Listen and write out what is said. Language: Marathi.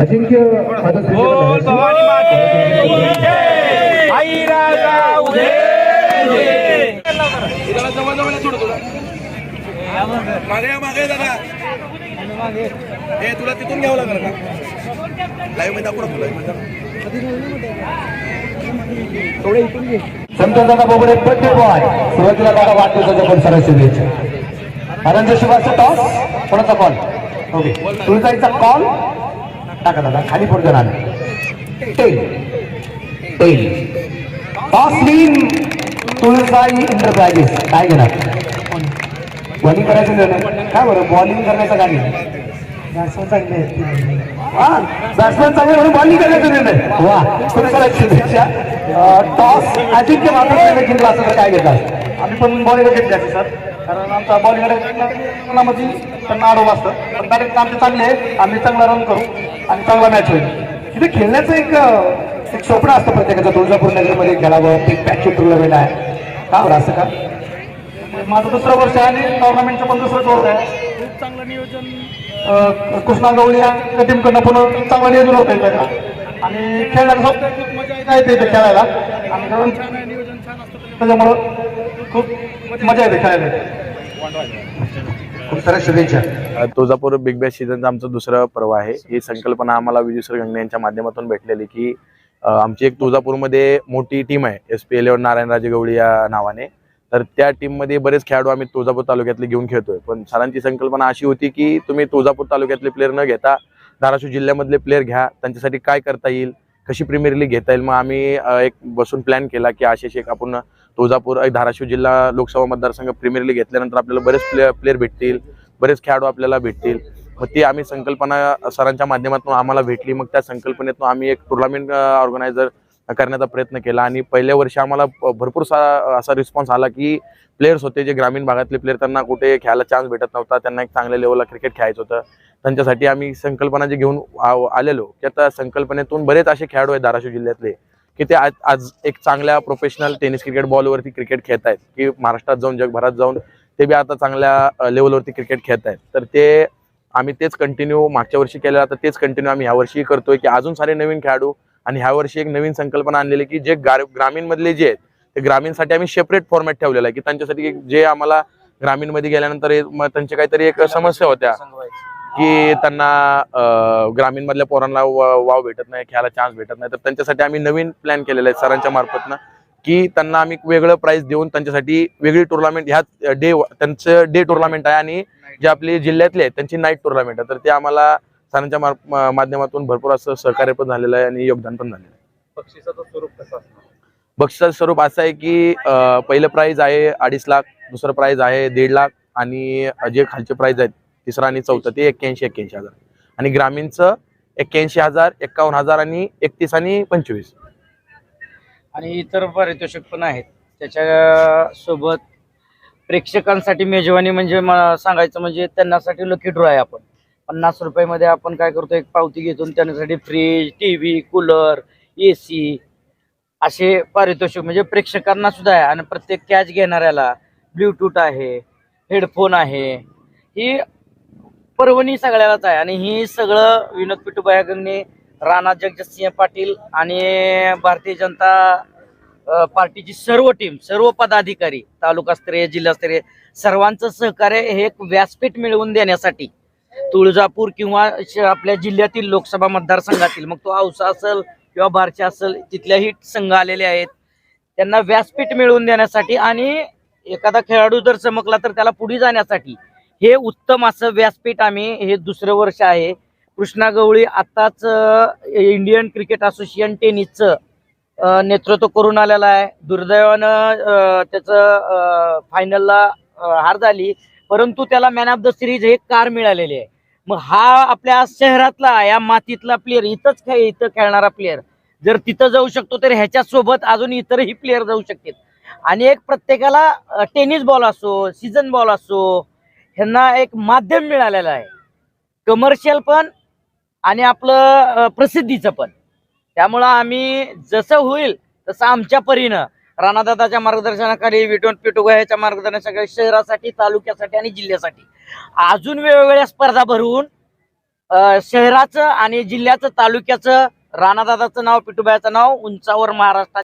अजिंक्य बोल भवानी माते जय. आई राजा उदे जय. त्याला जवळ जवळ नाही सोडतो मागे या, मागे दादा हे तुला तिथून घ्यावं लागणार का लाईव्हमध्ये दाखवू ना तुला संतोषदादा बोबडे बर्थडे बॉय. सुरुवातीला दादा वाढदिवसाच्या पण सरळ शुभेच्छा आनंद शिवाचा टॉस कोणाचा कॉल ओके तुळजाईचा कॉल टाका दादा खाली पडतो ना tail tail toss win Tuljai enterprises काय घेणार? बॉलिंग करायचं काय बरं? बॉलिंग करण्याचं काय निर्णय हा बॅट्समॅन चांगले म्हणून बॉलिंग करण्याचा निर्णय वा खूप टॉस अजिंक्य मात्र जिंकला असं तर काय घेतात आम्ही पण बॉलिंग घेतली सर कारण आमचा बॉलिंगमध्ये त्यांना आरोप असतं पण डायरेक्ट आमचे चांगले आहे आम्ही चांगला रन करू आणि चांगला मॅच होईल तिथे खेळण्याचं एक एक स्वप्न असतं प्रत्येकाचं तुळजापूर नगरमध्ये खेळावं एक पॅच टुर्नामेंट आहे का बरं असं का माझं दुसरं वर्ष आहे आणि टुर्नामेंटचं पण दुसरं वर्ष आहे खूप चांगलं नियोजन कृष्णा गवळी या टीमकडनं पण चांगलं नियोजन होतं इथं आणि खेळण्याला खूप मजा येते इथे खेळायला. आणि कारण त्याच्यामुळं खूप मजा येते खेळायला. खूप साऱ्या शुभेच्छा. तुळजापूर बिग बॅश सीझनचं आमचं दुसरं पर्व आहे. ही संकल्पना आम्हाला विजूसर गंगणे यांच्या माध्यमातून भेटलेली की आमची एक तुळजापूरमध्ये मोठी टीम आहे. S P eleven Narayanraje Gawali या नावाने. तर त्या टीममध्ये बरेच खेळाडू आम्ही तुळजापूर तालुक्यातले घेऊन खेळतोय. पण सरांची संकल्पना अशी होती की तुम्ही तुळजापूर तालुक्यातले प्लेअर न घेता धाराशिव जिल्ह्यामधले प्लेअर घ्या. त्यांच्यासाठी काय करता येईल? कशी प्रीमियर लीग घेता येईल? मग आम्ही एक बसून प्लॅन केला की आशिष एक आपण तुळजापूर धाराशिव जिल्हा लोकसभा मतदारसंघ प्रीमियर लीग घेतल्यानंतर आपल्याला बरेच प्लेअर प्लेअर भेटतील. बरेच खेळाडू आपल्याला भेटतील. मग ती आम्ही संकल्पना सरांच्या माध्यमातून आम्हाला भेटली. मग त्या संकल्पनेतून आम्ही एक टुर्नामेंट ऑर्गनायझर करण्याचा प्रयत्न केला आणि पहिल्या वर्षी आम्हाला भरपूर सा असा रिस्पॉन्स आला की प्लेयर्स होते जे ग्रामीण भागातले प्लेयर त्यांना कुठे खेळायला चान्स भेटत नव्हता. त्यांना एक चांगल्या लेवलला क्रिकेट खेळायचं होतं. त्यांच्यासाठी आम्ही संकल्पना जे घेऊन आलेलो की आता संकल्पनेतून बरेच असे खेळाडू आहेत धाराशिव जिल्ह्यातले की ते आज आज एक चांगल्या प्रोफेशनल टेनिस क्रिकेट बॉलवरती क्रिकेट खेळत आहेत की महाराष्ट्रात जाऊन जगभरात जाऊन ते बी आता चांगल्या लेवलवरती क्रिकेट खेळत आहेत. तर ते आम्ही तेच कंटिन्यू मागच्या वर्षी केलं आता तेच कंटिन्यू आम्ही ह्या वर्षी करतोय की अजून सारे नवीन खेळाडू आणि ह्या वर्षी एक नवीन संकल्पना आणलेली की जे ग्रामीण मधले जे आहेत ते ग्रामीणसाठी आम्ही सेपरेट फॉर्मॅट ठेवलेला आहे की त्यांच्यासाठी जे आम्हाला ग्रामीणमध्ये गेल्यानंतर त्यांच्या काहीतरी एक समस्या होत्या की त्यांना ग्रामीण मधल्या पोरांना वाव भेटत नाही खेळायला चान्स भेटत नाही. तर त्यांच्यासाठी आम्ही नवीन प्लॅन केलेला आहे सरांच्या मार्फतनं की त्यांना आम्ही वेगळं प्राइस देऊन त्यांच्यासाठी वेगळी टुर्नामेंट ह्या डे त्यांचं डे टुर्नामेंट आहे आणि जे आपले जिल्ह्यातले आहेत त्यांची नाईट टुर्नामेंट आहे. तर ते आम्हाला सरांच्या मा- माध्यमातून भरपूर असं सहकार्य पण झालेलं आहे आणि योगदान पण झालेलं आहे. बक्षिसाचं स्वरूप कसं असणार? बक्षिसाचं स्वरूप असं आहे की पहिलं प्राइज आहे अडीच लाख दुसरं प्राइज आहे दीड लाख आणि जे खालचे प्राइज आहेत तिसरं आणि चौथं ते एक्क्याऐंशी एक्क्याऐंशी हजार. आणि ग्रामीणचं एक्क्याऐंशी हजार एक्कावन्न हजार आणि एकतीस आणि पंचवीस. आणि इतर पारितोषिक पण आहेत. त्याच्या सोबत प्रेक्षकांसाठी मेजवानी म्हणजे सांगायचं म्हणजे त्यांच्यासाठी लकी ड्रॉ आहे आपण. पन्नास रुपयामध्ये आपण काय करतो एक पावती घेतो त्यांच्यासाठी fridge T V cooler A C असे पारितोषिक म्हणजे प्रेक्षकांना सुद्धा आहे. आणि प्रत्येक कॅच घेणाऱ्याला ब्ल्यूटूथ आहे हेडफोन आहे. ही पर्वणी सगळ्यालाच आहे. आणि ही सगळं विनोद पिटू बायागंगने राणा जगजितसिंह पाटील आणि भारतीय जनता पार्टीची सर्व टीम सर्व पदाधिकारी तालुकास्तरीय जिल्हास्तरीय सर्वांचं सहकार्य हे एक व्यासपीठ मिळवून देण्यासाठी तुळजापूर किंवा श- आपल्या जिल्ह्यातील लोकसभा मतदारसंघातील मग तो औसा असेल किंवा बारशी असेल तिथल्याही संघ आलेले आहेत. त्यांना व्यासपीठ मिळवून देण्यासाठी आणि एखादा खेळाडू जर चमकला तर त्याला पुढे जाण्यासाठी हे उत्तम असं व्यासपीठ आम्ही हे दुसरं वर्ष आहे. कृष्णा गवळी आताच इंडियन क्रिकेट असोसिएशन टेनिसचं नेतृत्व करून आलेलं आहे. दुर्दैवानं त्याचं फायनलला हार झाली. परंतु त्याला मॅन ऑफ द सिरीज हे कार मिळालेली आहे. मग हा आपल्या शहरातला या मातीतला प्लेअर इथंच खेळ इथं खेळणारा प्लेअर जर तिथं जाऊ शकतो तर ह्याच्या सोबत अजून इतरही प्लेअर जाऊ शकतील. आणि एक प्रत्येकाला टेनिस बॉल असो सीझन बॉल असो ह्यांना एक माध्यम मिळालेलं आहे. कमर्शियल पण आणि आपलं प्रसिद्धीचं पण. त्यामुळं आम्ही जसं होईल तसं आमच्या परीनं राणादादाच्या मार्गदर्शनाखाली विटोन पिटुगा याच्या मार्गदर्शनाखाली शहरासाठी तालुक्यासाठी आणि जिल्ह्यासाठी. अजून वेगवेगळ्या स्पर्धा भरवून शहराचं आणि जिल्ह्याचं तालुक्याचं राणादादाचं नाव पिटुबायाचं नाव उंचावर महाराष्ट्रात